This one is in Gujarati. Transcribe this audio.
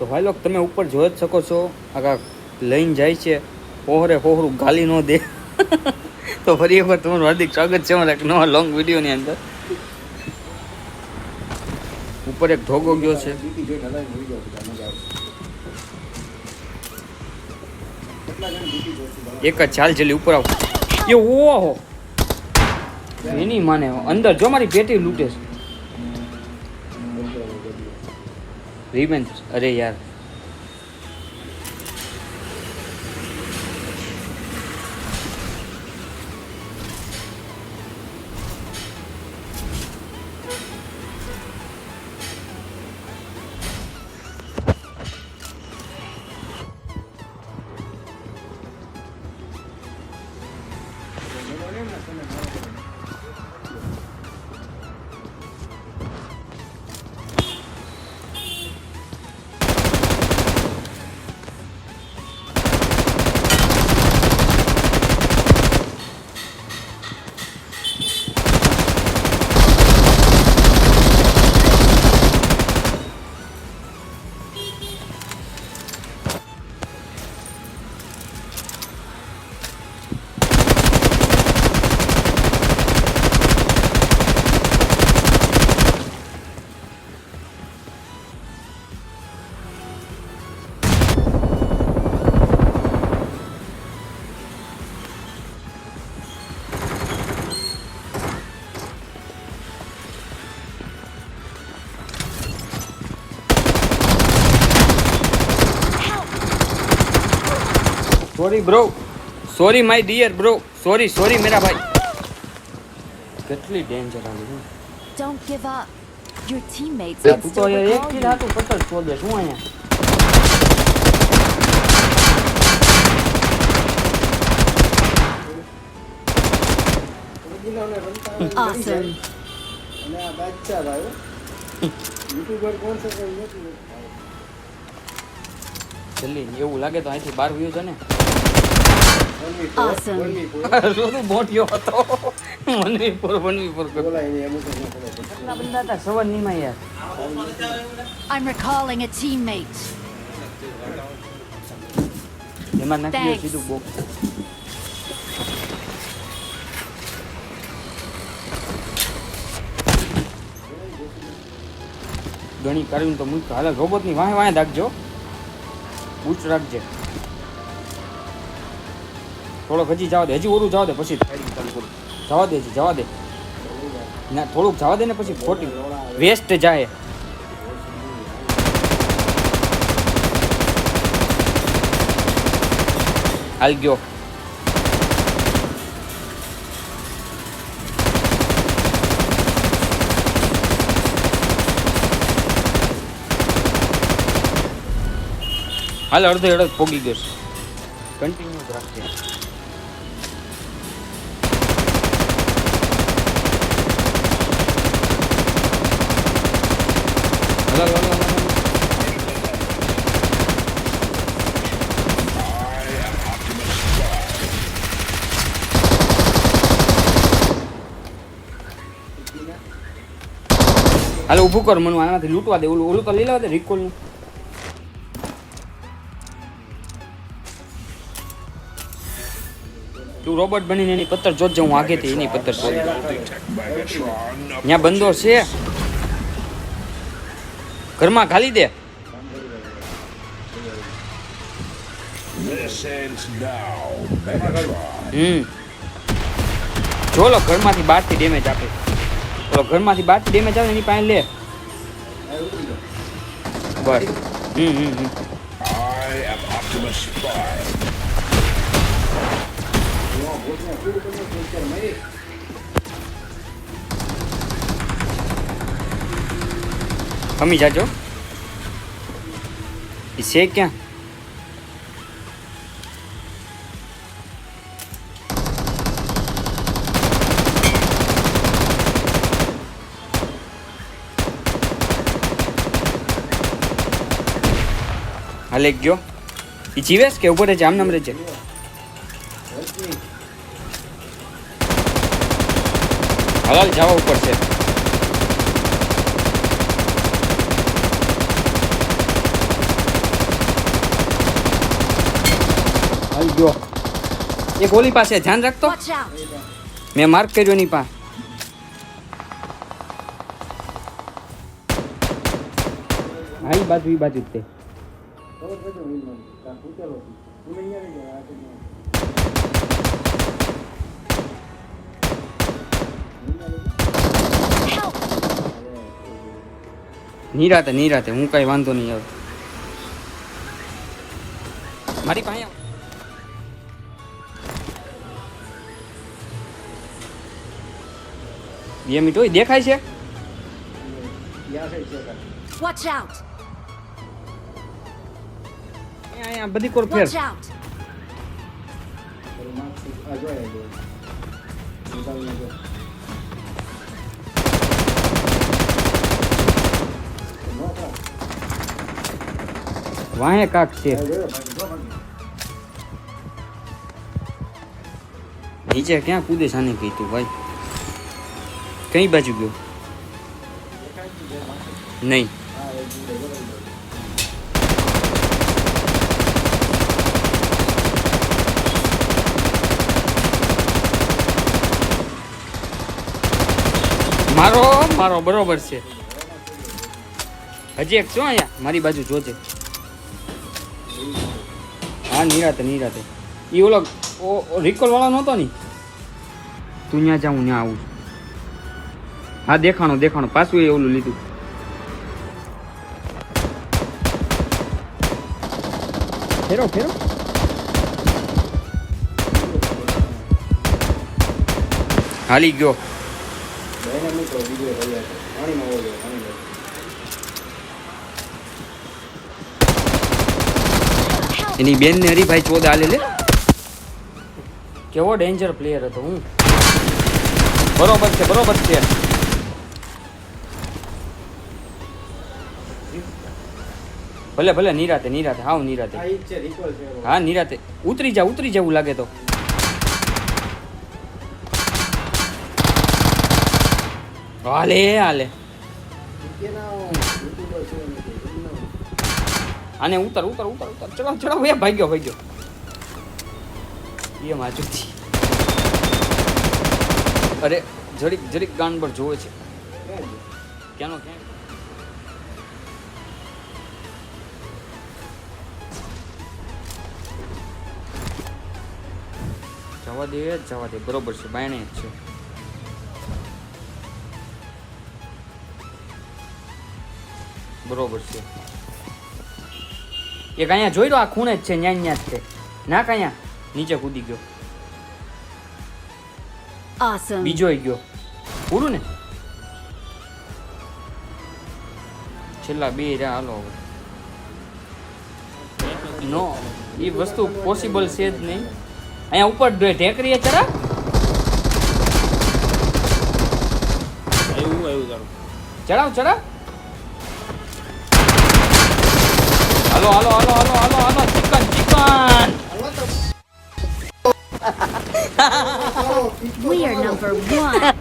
તો ભાઈ તમે ઉપર જોઈ જ શકો છો આખા લઈને જાય છે હોહરે હોહરું ગાલી ન દે તો ફરી એકવાર તમારું હાર્દિક સ્વાગત છે મારા નવા લોંગ વિડીયોની અંદર ઉપર એક ઢોગો ગયો છે એક જ ચાલ જલી ઉપર આવો એ ઓહો એની માને અંદર જો મારી પેટી લૂંટે છે रिवेंज अरे यार Gracias. Sorry bro sorry my dear bro sorry sorry મેરા ભાઈ કેટલી ડેન્જર આવી don't give up your teammates are still call you એક કિલ હાટું પટલ છોડ દે શું અહીંયા awesome. બચ્ચા ભાઈ યુટ્યુબર કોણ છે જલ્દી એવું લાગે તો અહીંથી બાર વ્યૂ છે ને awesome. હતો મનવીપુર મનવીપુર કેટલા બંદા હતા સવરની માં યાર I'm recalling a teammate. એમાં નાખી ઘણી કરવી તો મૂક હાલ રોબોટની વાહે વાહે રાખજો બૂટ રાખજે થોડોક હજી જવા દે હજી ઓરું જવા દે પછી જવા દે હજી જવા દે ના થોડુંક જવા દે ને પછી ખોટી વેસ્ટ જાય હાલ ગયો હાલ અડધો અડધ પોગી ગયો કન્ટિન્યુ રાખજે હાલો ઉભું કર મને આનાથી લૂંટવા દે ઓલું ઓલું તો લઈ લેવા દે રિકોલ તું રોબોટ બનીને એની પથ્થર જોતજે હું આગેથી એની પથ્થર જોત ત્યાં બંદો છે ઘરમાં ખાલી દે હમ જોલો ઘરમાંથી બહારથી ડેમેજ આપે ઓલો ઘરમાંથી બહારથી ડેમેજ આવે એની પાસે લે બસ હમ હમ હમ हम ही जा जो इसे क्या हले गयो ये जीवेस के ऊपर है जाम नंबर जे हलाल जाओ ऊपर से જો એ ગોલી પાસે ધ્યાન રાખતો મેં માર્ક કર્યો ની પા હા એ બાજુ એ બાજુ જ તે નિરાતે નિરાતે હું કઈ વાંધો નહીં આવે મારી પાસે ये मिटो ये देखा है शे Watch out यार यार बदी कर फिर वहाँ का क्या नीचे क्या कूदे सानी की तू भाई કઈ બાજુ ગયો નહીં મારો મારો બરોબર છે હજી એક શું અહીંયા મારી બાજુ જોજે હા નિરાતે નિરાતે એ ઓલો રિકોલ વાળો નહોતો ને તું ત્યાં જાઉં ત્યાં આવું હા દેખાણો દેખાણો પાછું એવલું લીધું ફેરવ ફેરવ હાલી ગયો બેને મિત્રો વિડિયો પર પાણીમાં ઓલ્યો પાણીમાં ઇની બેન ને હરીભાઈ છોડ આલે લે કેવો ડેન્જર પ્લેયર હતો હું બરોબર છે બરોબર છે ભલે ભલે નિરાતે નિરાતે હાવ નિરાતે હા નિરાતે ઉતરી જા ઉતરી જવું લાગે તો હાલે હાલે આને ઉતર ઉતર ઉતર ઉતર ચડાવ ચડાવ એ ભાગ્યો ભાગ્યો એ માજુ અરે જરીક જરીક ગાન પર જોવે છે ક્યાંનો ક્યાં જવા દે જવા દે બરોબર છે બાયણે જ છે બરોબર છે એક અહીંયા જોઈ લો આ ખૂણે જ છે ન્યા ન્યા જ છે ના કાંયા નીચે કૂદી ગયો બીજો ગયો પૂરું ને છેલ્લા બે રહ્યા હાલો નો એ વસ્તુ પોસિબલ છે જ નહીં અહીંયા ઉપર ઢેકરીએ ચરા એવું એવું તારું ચડાવ ચડાવ હાલો હાલો હાલો હાલો હાલો હાલો chicken chicken We are number one.